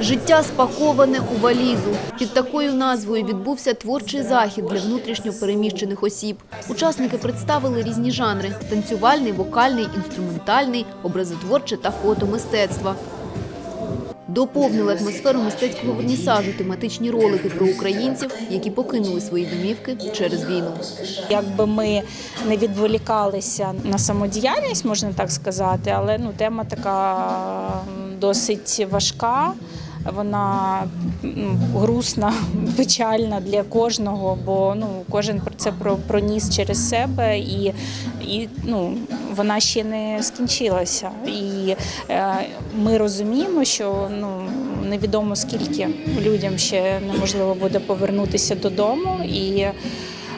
Життя спаковане у валізу. Під такою назвою відбувся творчий захід для внутрішньо переміщених осіб. Учасники представили різні жанри: танцювальний, вокальний, інструментальний, образотворче та фотомистецтва. Доповнили атмосферу мистецького вернісажу тематичні ролики про українців, які покинули свої домівки через війну. Якби ми не відволікалися на самодіяльність, можна так сказати, але ну тема така досить важка. Вона м, грустна, печальна для кожного, бо ну кожен про це проніс через себе, і, і ну вона ще не скінчилася. І е, ми розуміємо, що ну невідомо скільки людям ще неможливо буде повернутися додому і.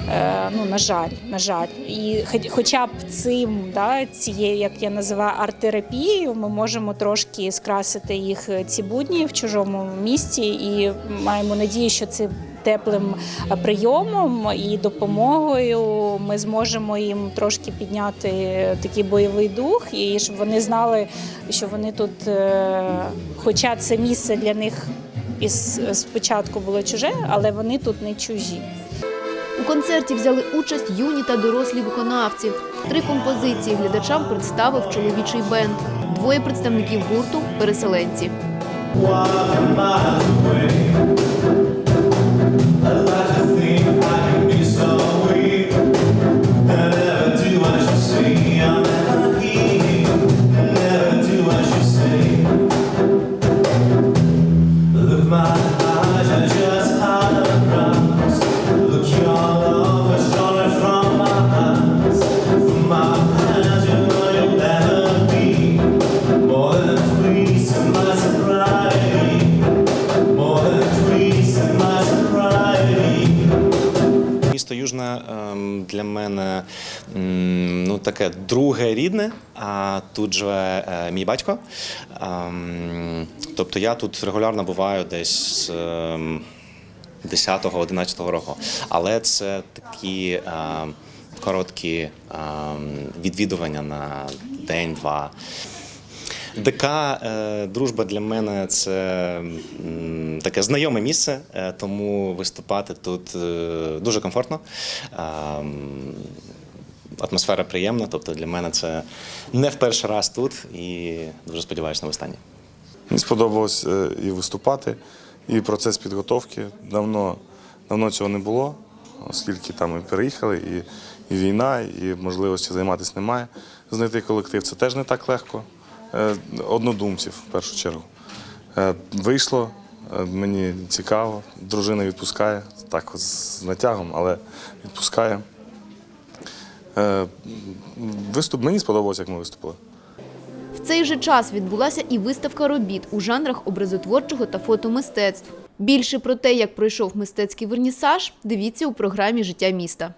Е, Ну, на жаль, на жаль, і хоч- хоча б цим, да, цією, як я називаю, арт-терапією, ми можемо трошки скрасити їх е, ці будні в чужому місті, і маємо надію, що цим теплим е, прийомом і допомогою ми зможемо їм трошки підняти такий бойовий дух, і щоб вони знали, що вони тут, хоча це місце для них із спочатку було чуже, але вони тут не чужі. Концерті взяли участь юні та дорослі виконавці. Три композиції глядачам представив чоловічий бенд. Двоє представників гурту переселенці. Для мене ну, таке друге рідне, а тут живе е, мій батько. Ем, Тобто я тут регулярно буваю десь з ем, 10-11 року. Але це такі ем, короткі ем, відвідування на день-два. ДК е, дружба для мене це таке знайоме місце, е, тому виступати тут е, дуже комфортно. Атмосфера приємна, тобто для мене це не в перший раз тут і дуже сподіваюся на останній. Мені сподобалось і виступати, і процес підготовки. Давно, давно цього не було, оскільки там і переїхали, і, і війна, і можливості займатися немає. Знайти колектив це теж не так легко. Е, Однодумців в першу чергу. Е, Вийшло, е, мені цікаво, дружина відпускає, так з натягом, але відпускає. Виступ мені сподобалося, як ми виступили. В цей же час відбулася і виставка робіт у жанрах образотворчого та фотомистецтв. Більше про те, як пройшов мистецький вернісаж, дивіться у програмі Життя міста.